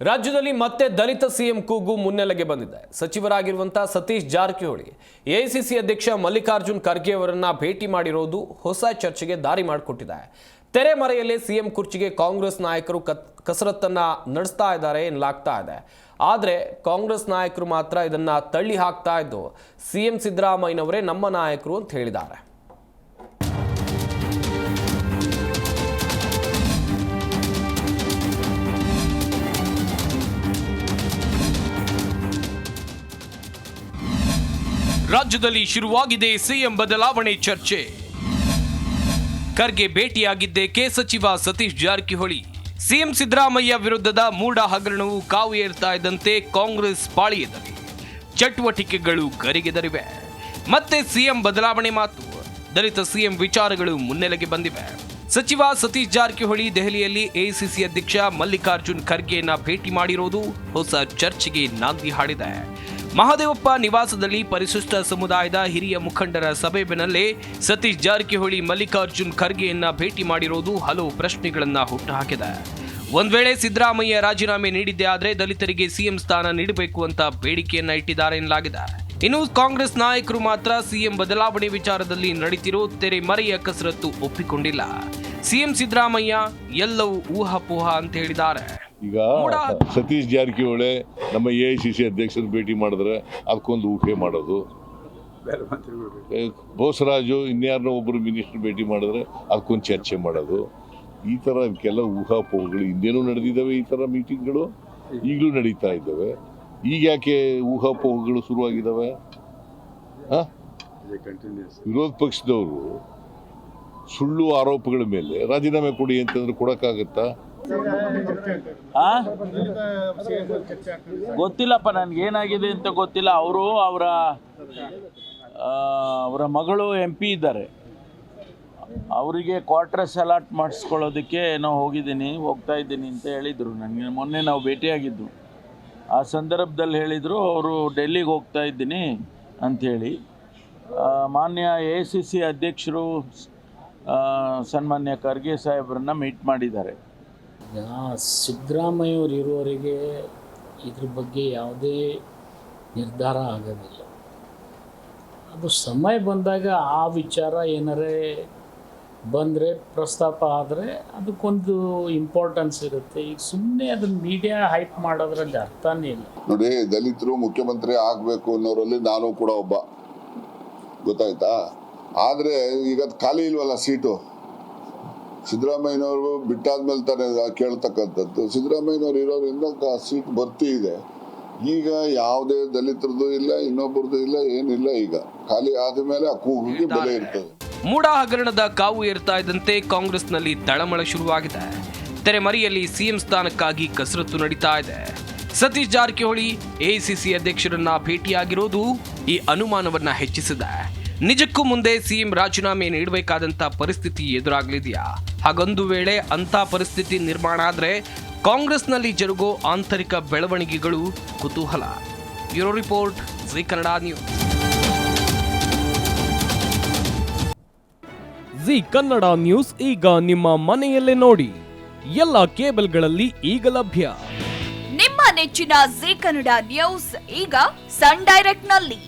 ರಾಜ್ಯದಲ್ಲಿ ಮತ್ತೆ ದಲಿತ ಸಿಎಂ ಕೂಗು ಮುನ್ನೆಲೆಗೆ ಬಂದಿದೆ. ಸಚಿವರಾಗಿರುವಂತಹ ಸತೀಶ್ ಜಾರಕಿಹೊಳಿ, ಎಐಸಿಸಿ ಅಧ್ಯಕ್ಷ ಮಲ್ಲಿಕಾರ್ಜುನ್ ಖರ್ಗೆ ಅವರನ್ನ ಭೇಟಿ ಮಾಡಿರೋದು ಹೊಸ ಚರ್ಚೆಗೆ ದಾರಿ ಮಾಡಿಕೊಟ್ಟಿದೆ. ತೆರೆಮರೆಯಲ್ಲೇ ಸಿಎಂ ಕುರ್ಚಿಗೆ ಕಾಂಗ್ರೆಸ್ ನಾಯಕರು ಕಸರತ್ತನ್ನ ನಡೆಸ್ತಾ ಇದ್ದಾರೆ ಎನ್ನಲಾಗ್ತಾ ಇದೆ. ಆದರೆ ಕಾಂಗ್ರೆಸ್ ನಾಯಕರು ಮಾತ್ರ ಇದನ್ನ ತಳ್ಳಿ ಹಾಕ್ತಾ ಇದ್ದು, ಸಿಎಂ ಸಿದ್ದರಾಮಯ್ಯನವರೇ ನಮ್ಮ ನಾಯಕರು ಅಂತ ಹೇಳಿದ್ದಾರೆ. ರಾಜ್ಯದಲ್ಲಿ ಶುರುವಾಗಿದೆ ಸಿಎಂ ಬದಲಾವಣೆ ಚರ್ಚೆ. ಖರ್ಗೆ ಭೇಟಿಯಾಗಿದ್ದೇಕೆ ಸಚಿವ ಸತೀಶ್ ಜಾರಕಿಹೊಳಿ. ಸಿಎಂ ಸಿದ್ದರಾಮಯ್ಯ ವಿರುದ್ಧದ ಮೂಡ ಹಗರಣವು ಕಾವು ಏರ್ತಾ ಇದ್ದಂತೆ ಕಾಂಗ್ರೆಸ್ ಪಾಳಿಯದಲ್ಲಿ ಚಟುವಟಿಕೆಗಳು ಗರಿಗೆದರಿವೆ ಮತ್ತೆ ಸಿಎಂ ಬದಲಾವಣೆ ಮಾತು. ದಲಿತ ಸಿಎಂ ವಿಚಾರಗಳು ಮುನ್ನೆಲೆಗೆ ಬಂದಿವೆ. ಸಚಿವ ಸತೀಶ್ ಜಾರಕಿಹೊಳಿ ದೆಹಲಿಯಲ್ಲಿ ಎಐಸಿಸಿ ಅಧ್ಯಕ್ಷ ಮಲ್ಲಿಕಾರ್ಜುನ್ ಖರ್ಗೆಯನ್ನ ಭೇಟಿ ಮಾಡಿರೋದು ಹೊಸ ಚರ್ಚೆಗೆ ನಾಂದಿ ಹಾಡಿದೆ. ಮಹದೇವಪ್ಪ ನಿವಾಸದಲ್ಲಿ ಪರಿಶಿಷ್ಟ ಸಮುದಾಯದ ಹಿರಿಯ ಮುಖಂಡರ ಸಭೆ ಬೆನ್ನಲ್ಲೇ ಸತೀಶ್ ಜಾರಕಿಹೊಳಿ ಮಲ್ಲಿಕಾರ್ಜುನ್ ಖರ್ಗೆಯನ್ನ ಭೇಟಿ ಮಾಡಿರುವುದು ಹಲವು ಪ್ರಶ್ನೆಗಳನ್ನ ಹುಟ್ಟುಹಾಕಿದೆ. ಒಂದ್ ವೇಳೆ ಸಿದ್ದರಾಮಯ್ಯ ರಾಜೀನಾಮೆ ನೀಡಿದ್ದೇ ಆದರೆ ದಲಿತರಿಗೆ ಸಿಎಂ ಸ್ಥಾನ ನೀಡಬೇಕು ಅಂತ ಬೇಡಿಕೆಯನ್ನ ಇಟ್ಟಿದ್ದಾರೆ ಎನ್ನಲಾಗಿದೆ. ಇನ್ನು ಕಾಂಗ್ರೆಸ್ ನಾಯಕರು ಮಾತ್ರ ಸಿಎಂ ಬದಲಾವಣೆ ವಿಚಾರದಲ್ಲಿ ನಡೀತಿರೋ ತೆರೆ ಮರೆಯ ಕಸರತ್ತು ಒಪ್ಪಿಕೊಂಡಿಲ್ಲ. ಸಿಎಂ ಸಿದ್ದರಾಮಯ್ಯ ಎಲ್ಲವೂ ಊಹಾಪೋಹ ಅಂತ ಹೇಳಿದ್ದಾರೆ. ಈಗ ಸತೀಶ್ ಜಾರಕಿಹೊಳಿ ನಮ್ಮ ಎ ಐ ಸಿ ಸಿ ಅಧ್ಯಕ್ಷರ ಭೇಟಿ ಮಾಡಿದ್ರೆ ಅದಕ್ಕೊಂದು ಊಹೆ ಮಾಡೋದು. ಬೋಸರಾಜು ಇನ್ಯಾರನ್ನೋ ಒಬ್ಬರು ಮಿನಿಸ್ಟರ್ ಭೇಟಿ ಮಾಡಿದ್ರೆ ಅದಕ್ಕೊಂದು ಚರ್ಚೆ ಮಾಡೋದು. ಈ ಥರ ಕೆಲ ಊಹಾಪೋಹಗಳು ಹಿಂದೇನೂ ನಡೆದಿದ್ದಾವೆ ಈ ಥರ ಮೀಟಿಂಗ್ಗಳು? ಈಗಲೂ ನಡೀತಾ ಇದ್ದಾವೆ. ಈಗ ಯಾಕೆ ಊಹಾಪೋಹಗಳು ಶುರುವಾಗಿದ್ದಾವೆ? ಹಾಂ? ವಿರೋಧ ಪಕ್ಷದವರು ಸುಳ್ಳು ಆರೋಪಗಳ ಮೇಲೆ ರಾಜೀನಾಮೆ ಕೊಡಿ ಅಂತಂದ್ರೆ ಕೊಡೋಕ್ಕಾಗತ್ತಾ? ಗೊತ್ತಿಲ್ಲಪ್ಪ ನನ್ಗೆ ಏನಾಗಿದೆ ಅಂತ ಗೊತ್ತಿಲ್ಲ. ಅವರು ಅವರ ಅವರ ಮಗಳು ಎಂ ಪಿ ಇದ್ದಾರೆ. ಅವರಿಗೆ ಕ್ವಾರ್ಟರ್ಸ್ ಅಲಾಟ್ ಮಾಡಿಸ್ಕೊಳ್ಳೋದಕ್ಕೆ ಏನೋ ಹೋಗಿದ್ದೀನಿ ಹೋಗ್ತಾ ಇದ್ದೀನಿ ಅಂತ ಹೇಳಿದರು. ನನಗೆ ಮೊನ್ನೆ ನಾವು ಭೇಟಿಯಾಗಿದ್ದು. ಆ ಸಂದರ್ಭದಲ್ಲಿ ಹೇಳಿದರು ಅವರು ಡೆಲ್ಲಿಗೆ ಹೋಗ್ತಾ ಇದ್ದೀನಿ ಅಂಥೇಳಿ ಮಾನ್ಯ ಎ ಸಿ ಸಿ ಅಧ್ಯಕ್ಷರು ಸನ್ಮಾನ್ಯ ಖರ್ಗೆ ಸಾಹೇಬ್ರನ್ನ ಮೀಟ್ ಮಾಡಿದ್ದಾರೆ. ಸಿದ್ದರಾಮಯ್ಯವ್ರು ಇರುವವರೆಗೆ ಇದ್ರ ಬಗ್ಗೆ ಯಾವುದೇ ನಿರ್ಧಾರ ಆಗೋದಿಲ್ಲ. ಅದು ಸಮಯ ಬಂದಾಗ ಆ ವಿಚಾರ ಏನಾರೇ ಬಂದರೆ ಪ್ರಸ್ತಾಪ ಆದರೆ ಅದಕ್ಕೊಂದು ಇಂಪಾರ್ಟೆನ್ಸ್ ಇರುತ್ತೆ. ಈಗ ಸುಮ್ಮನೆ ಅದನ್ನ ಮೀಡಿಯಾ ಹೈಪ್ ಮಾಡೋದ್ರಲ್ಲಿ ಅರ್ಥನೇ ಇಲ್ಲ. ನೋಡಿ, ದಲಿತರು ಮುಖ್ಯಮಂತ್ರಿ ಆಗಬೇಕು ಅನ್ನೋರಲ್ಲಿ ನಾನು ಕೂಡ ಒಬ್ಬ. ಗೊತ್ತಾಯ್ತಾ? ಆದರೆ ಈಗ ಖಾಲಿ ಇಲ್ವಲ್ಲ ಸೀಟು ಸಿದ್ದರಾಮಯ್ಯನವರು ಬಿಟ್ಟಾದ್ಮೇಲೆ ತಾನೇ ಕೇಳ್ತಕ್ಕಂಥದ್ದು. ಸಿದ್ದರಾಮಯ್ಯನವ್ರು ಇರೋದ್ರಿಂದ ಸೀಟ್ ಭರ್ತಿ ಇದೆ ಈಗ ಯಾವುದೇ ದಲಿತರದ್ದು ಇಲ್ಲ ಇನ್ನೊಬ್ಬರದ್ದು ಇಲ್ಲ ಏನಿಲ್ಲ ಈಗ. ಖಾಲಿ ಆದಮೇಲೆ ಆ ಕೂಗಿಗೆ ಬೆಲೆ ಇರ್ತದೆ. ಮೂಡ ಹಗರಣದ ಕಾವು ಏರ್ತಾ ಇದ್ದಂತೆ ಕಾಂಗ್ರೆಸ್ನಲ್ಲಿ ತಳಮಳ ಶುರುವಾಗಿದೆ. ತೆರೆಮರೆಯಲ್ಲಿ ಸಿಎಂ ಸ್ಥಾನಕ್ಕಾಗಿ ಕಸರತ್ತು ನಡೀತಾ ಇದೆ. ಸತೀಶ್ ಜಾರಕಿಹೊಳಿ ಎಐಸಿಸಿ ಅಧ್ಯಕ್ಷರನ್ನ ಭೇಟಿಯಾಗಿರೋದು ಈ ಅನುಮಾನವನ್ನ ಹೆಚ್ಚಿಸಿದೆ. ನಿಜಕ್ಕೂ ಮುಂದೆ ಸಿಎಂ ರಾಜೀನಾಮೆ ನೀಡಬೇಕಾದಂತ ಪರಿಸ್ಥಿತಿ ಎದುರಾಗಲಿದೆಯಾ? ಹಾಗೊಂದು ವೇಳೆ ಅಂತ ಪರಿಸ್ಥಿತಿ ನಿರ್ಮಾಣ ಆದರೆ ಕಾಂಗ್ರೆಸ್ನಲ್ಲಿ ಜರುಗೋ ಆಂತರಿಕ ಬೆಳವಣಿಗೆಗಳು ಕುತೂಹಲ. Bureau report Zee Kannada news. Zee Kannada news ಈಗ ನಿಮ್ಮ ಮನೆಯಲ್ಲೇ ನೋಡಿ. ಎಲ್ಲ ಕೇಬಲ್ಗಳಲ್ಲಿ ಈಗ ಲಭ್ಯ. ನಿಮ್ಮ ನೆಚ್ಚಿನ ಜಿ ಕನ್ನಡ ನ್ಯೂಸ್ ಈಗ ಸನ್ ಡೈರೆಕ್ಟ್ನಲ್ಲಿ